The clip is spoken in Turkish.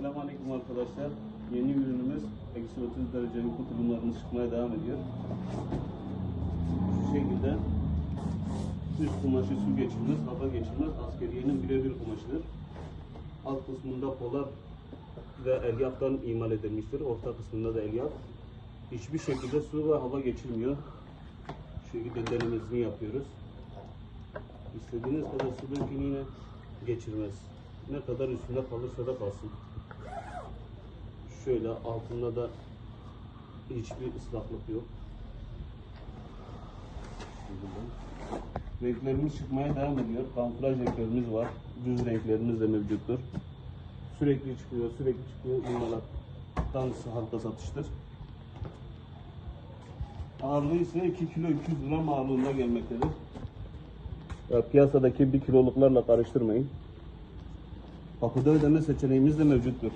Selamünaleyküm arkadaşlar. Yeni ürünümüz eksi 30 derecenin kurulumlarını çıkmaya devam ediyor. Şu şekilde üst kumaşı su geçirmez, hava geçirmez askeriyenin birebir kumaşıdır. Alt kısmında polar ve elyaftan imal edilmiştir. Orta kısmında da elyaf. Hiçbir şekilde su ve hava geçirmiyor. Şu şekilde denemesini yapıyoruz. İstediğiniz kadar su dökün yine geçirmez. Ne kadar üstünde kalırsa da kalsın. Şöyle altında da hiçbir ıslaklık yok. Renklerimiz çıkmaya devam ediyor. Kamuflaj renklerimiz var. Düz renklerimiz de mevcuttur. Sürekli çıkıyor, sürekli çıkıyor. İmalattan halka satıştır. Ağırlığı ise 2 kilo 200 gram ağırlığında gelmektedir. Ya, piyasadaki 1 kiloluklarla karıştırmayın. Kapıda ödeme seçeneğimiz de mevcuttur.